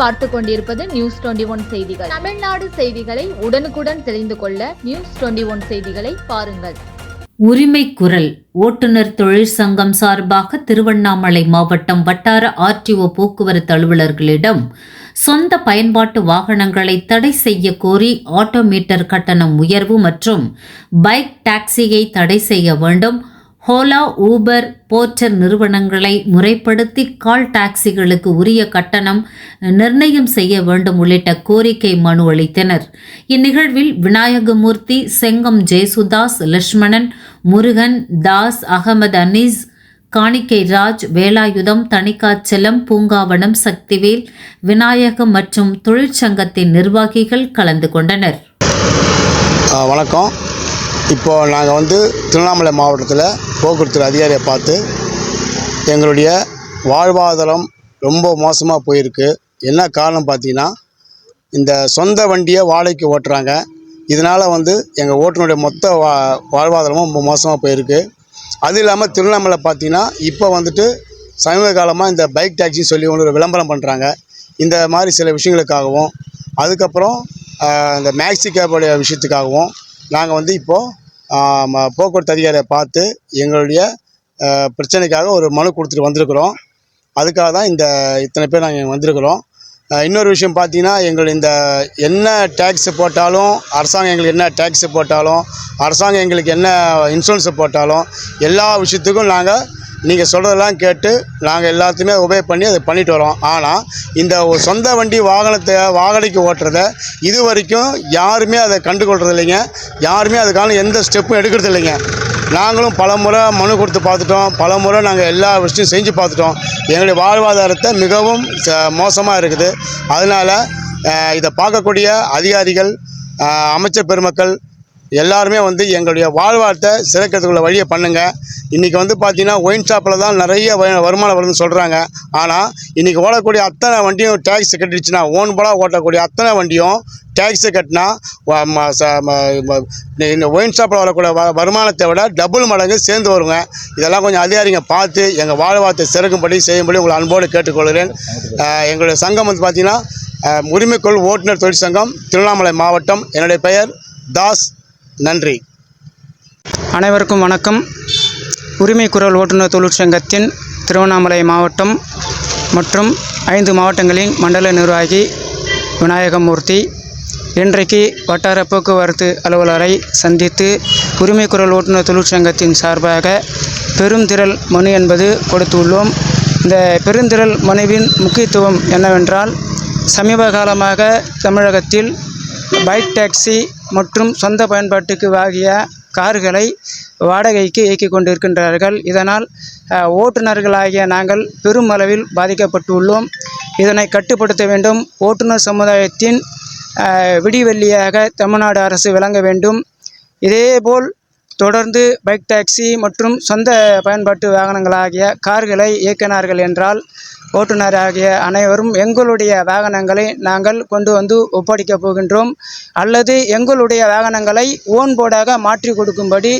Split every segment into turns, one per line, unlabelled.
பார்த்து கொண்டிருப்பது news twenty one செய்திகள். தமிழ்நாடு செய்திகளை உடனுக்குடன் தெரிந்து கொள்ள நியூஸ் டுவெண்டி ஒன் செய்திகளை பாருங்கள்.
உரிமை குரல். ஓட்டுநர் தொழிற்சங்கம் சார்பாக திருவண்ணாமலை மாவட்டம் வட்டார ஆர்டிஓ போக்குவரத்து அலுவலர்களிடம் சொந்த பயன்பாட்டு வாகனங்களை தடை செய்ய கோரி ஆட்டோமீட்டர் கட்டணம் உயர்வு மற்றும் பைக் டாக்ஸியை தடை செய்ய வேண்டும். ஹோலா ஊபர் போர்ட்டர் நிறுவனங்களை முறைப்படுத்தி கால் டாக்ஸிகளுக்கு உரிய கட்டணம் நிர்ணயம் செய்ய வேண்டும் உள்ளிட்ட கோரிக்கை மனு அளித்தனர். இந்நிகழ்வில் விநாயகமூர்த்தி செங்கம் ஜெயசுதாஸ் லட்சுமணன் முருகன் தாஸ் அகமது அனீஸ் காணிக்கை ராஜ் வேலாயுதம் தணிக்காச்சலம் பூங்காவனம் சக்திவேல் விநாயகம் மற்றும் தொழிற்சங்கத்தின் நிர்வாகிகள் கலந்து கொண்டனர்.
வணக்கம். இப்போது நாங்கள் வந்து திருவண்ணாமலை மாவட்டத்தில் போக்குவரத்து அதிகாரியை பார்த்து எங்களுடைய வாழ்வாதாரம் ரொம்ப மோசமாக போயிருக்கு. என்ன காரணம் பார்த்தீங்கன்னா இந்த சொந்த வண்டியை வாடகைக்கு ஓட்டுறாங்க. இதனால் வந்து எங்கள் ஓட்டுனுடைய மொத்த வா வாழ்வாதாரமும் ரொம்ப மோசமாக போயிருக்கு. அது இல்லாமல் திருவண்ணாமலை பார்த்தீங்கன்னா இப்போ வந்துட்டு சமீப காலமாக இந்த பைக் டாக்ஸின்னு சொல்லி ஒன்று விளம்பரம் பண்ணுறாங்க இந்த மாதிரி சில விஷயங்களுக்காகவும் அதுக்கப்புறம் இந்த மேக்ஸி கேபுடைய விஷயத்துக்காகவும் நாங்கள் வந்து இப்போது போக்குவரத்து அதிகாரியை பார்த்து எங்களுடைய பிரச்சனைக்காக ஒரு மனு கொடுத்துட்டு வந்திருக்கிறோம். அதுக்காக தான் இந்த இத்தனை பேர் நாங்கள் வந்திருக்கிறோம். இன்னொரு விஷயம் பார்த்தீங்கன்னா எங்கள் இந்த என்ன டேக்ஸ் போட்டாலும் அரசாங்கம் எங்களுக்கு என்ன டேக்ஸ் போட்டாலும் அரசாங்கம் எங்களுக்கு என்ன இன்சூரன்ஸு போட்டாலும் எல்லா விஷயத்துக்கும் நாங்கள் நீங்கள் சொல்கிறதெல்லாம் கேட்டு நாங்கள் எல்லாத்தையுமே உபயோக பண்ணி அதை பண்ணிட்டு வரோம். ஆனால் இந்த சொந்த வண்டி வாகனத்தை வாகனைக்கு ஓட்டுறத இது வரைக்கும் யாருமே அதை கண்டுகொள்கிறது இல்லைங்க. யாருமே அதுக்கான எந்த ஸ்டெப்பும் எடுக்கிறது இல்லைங்க. நாங்களும் பல முறை மனு கொடுத்து பார்த்துட்டோம். பல முறை நாங்கள் எல்லா விஷயத்தையும் செஞ்சு பார்த்துட்டோம். எங்களுடைய வாழ்வாதாரத்தை மிகவும் மோசமாக இருக்குது. அதனால் இதை பார்க்கக்கூடிய அதிகாரிகள் அமைச்சர் பெருமக்கள் எல்லாருமே வந்து எங்களுடைய வாழ்வாரத்தை சிறக்கிறதுக்குள்ள வழியை பண்ணுங்கள் இன்றைக்கி வந்து பார்த்தீங்கன்னா ஒயின் ஷாப்பில் தான் நிறைய வ- வருமானம் வருதுன்னு சொல்கிறாங்க ஆனால் இன்றைக்கி ஓடக்கூடிய அத்தனை வண்டியும் டேக்ஸ் கட்டிடுச்சுன்னா ஓன் போலாக ஓட்டக்கூடிய அத்தனை வண்டியும் டேக்ஸை கட்டினா இந்த ஒயின் ஷாப்பில் வரக்கூடிய வ வருமானத்தை விட டபுள் மடங்கு சேர்ந்து வருங்க. இதெல்லாம் கொஞ்சம் அதிகாரிங்க பார்த்து எங்கள் வாழ்வாரத்தை சிறக்கும்படி செய்யும்படி உங்களை அன்போடு கேட்டுக்கொள்கிறேன். எங்களுடைய சங்கம் வந்து பார்த்தீங்கன்னா உரிமைக்குள் ஓட்டுநர் தொழிற்சங்கம் திருவண்ணாமலை மாவட்டம். என்னுடைய பெயர் தாஸ் நன்றி.
அனைவருக்கும் வணக்கம். உரிமை குரல் ஓட்டுநர் தொழிற்சங்கத்தின் திருவண்ணாமலை மாவட்டம் மற்றும் ஐந்து மாவட்டங்களின் மண்டல நிர்வாகி விநாயகமூர்த்தி இன்றைக்கு வட்டார போக்குவரத்து அலுவலரை சந்தித்து உரிமை குரல் ஓட்டுநர் தொழிற்சங்கத்தின் சார்பாக பெருந்திரள் மனு என்பது கொடுத்துள்ளோம். இந்த பெருந்திரள் மனுவின் முக்கியத்துவம் என்னவென்றால் சமீப காலமாக தமிழகத்தில் பைக் டாக்ஸி மற்றும் சொந்த பயன்பாட்டுக்கு வாகிய கார்களை வாடகைக்கு இயக்கிக் கொண்டிருக்கின்றார்கள். இதனால் ஓட்டுநர்களாகிய நாங்கள் பெருமளவில் பாதிக்கப்பட்டுள்ளோம். இதனை கட்டுப்படுத்த வேண்டும். ஓட்டுநர் சமுதாயத்தின் விடிவெள்ளியாக தமிழ்நாடு அரசு விளங்க வேண்டும். இதேபோல் தொடர்ந்து பைக் டாக்ஸி மற்றும் சொந்த பயன்பாட்டு வாகனங்களாகிய கார்களை இயக்கினார்கள் என்றால் ஓட்டுநர் ஆகிய அனைவரும் எங்களுடைய வாகனங்களை நாங்கள் கொண்டு வந்து ஒப்படைக்கப் போகின்றோம். அல்லது எங்களுடைய வாகனங்களை ஓன் போர்டாக மாற்றி கொடுக்கும்படி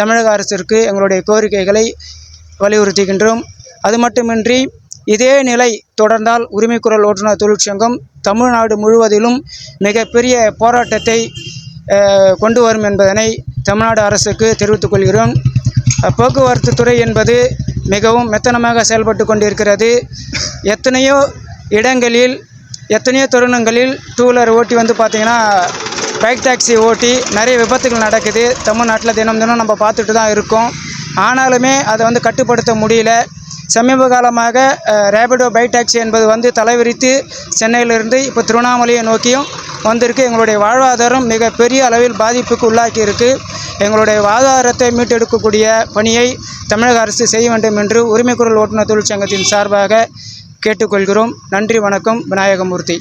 தமிழக அரசிற்கு எங்களுடைய கோரிக்கைகளை வலியுறுத்துகின்றோம். அது மட்டுமின்றி இதே நிலை தொடர்ந்தால் உரிமைக்குரல் ஓட்டுநர் தொழிற்சங்கம் தமிழ்நாடு முழுவதிலும் மிகப்பெரிய போராட்டத்தை கொண்டு வரும் என்பதனை தமிழ்நாடு அரசுக்கு தெரிவித்துக் கொள்கிறோம். போக்குவரத்து துறை என்பது மிகவும் மெத்தனமாக செயல்பட்டு கொண்டிருக்கிறது. எத்தனையோ இடங்களில் எத்தனையோ தருணங்களில் டூ வீலர் ஓட்டி வந்து பார்த்திங்கன்னா பைக் டாக்ஸி ஓட்டி நிறைய விபத்துகள் நடக்குது. தமிழ்நாட்டில் தினம் தினம் நம்ம பார்த்துட்டு தான் இருக்கோம். ஆனாலுமே அதை வந்து கட்டுப்படுத்த முடியல. சமீப காலமாக ரேபிடோ பைக் டாக்ஸி என்பது வந்து தலைவிரித்து சென்னையிலிருந்து இப்போ திருவண்ணாமலையை நோக்கியும் வந்திருக்கு. எங்களுடைய வாழ்வாதாரம் மிக பெரிய அளவில் பாதிப்புக்கு உள்ளாக்கி இருக்குது எங்களுடைய வாழ்வாதாரத்தை மீட்டெடுக்கக்கூடிய பணியை தமிழக அரசு செய்ய வேண்டும் என்று உரிமைக்குரல் ஓட்டுநர் தொழிற்சங்கத்தின் சார்பாக கேட்டுக்கொள்கிறோம். நன்றி வணக்கம். விநாயகமூர்த்தி.